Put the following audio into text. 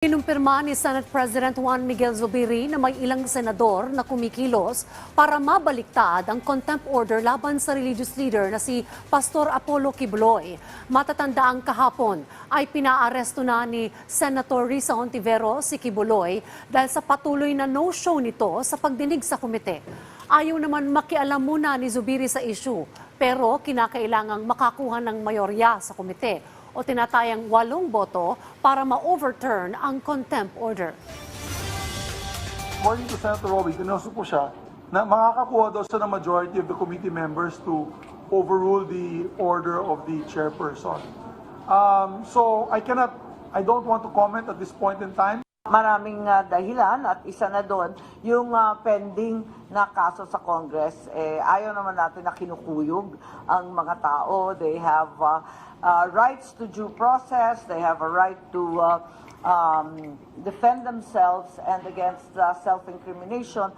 Kinumpirma ni Senate President Juan Miguel Zubiri na may ilang senador na kumikilos para mabaliktad ang contempt order laban sa religious leader na si Pastor Apollo Quibloy. Matatanda ang kahapon ay pinaaresto na ni Senator Risa Ontiveros si Quibloy dahil sa patuloy na no-show nito sa pagdinig sa komite. Ayaw naman makialam muna ni Zubiri sa issue pero kinakailangang makakuha ng mayorya sa komite o tinatayang walong boto para ma-overturn ang contempt order. According to Senator Roby, kinuso po siya na makakakuha daw ng majority of the committee members to overrule the order of the chairperson. Um, so I cannot, I don't want to comment at this point in time. Maraming ah, dahilan at isa na doon yung ah, pending na kaso sa Congress. Eh, ayaw naman natin na kinukuyog ang mga tao. They have ah, ah, rights to due process. They have a right to ah, um, defend themselves and against ah, self-incrimination.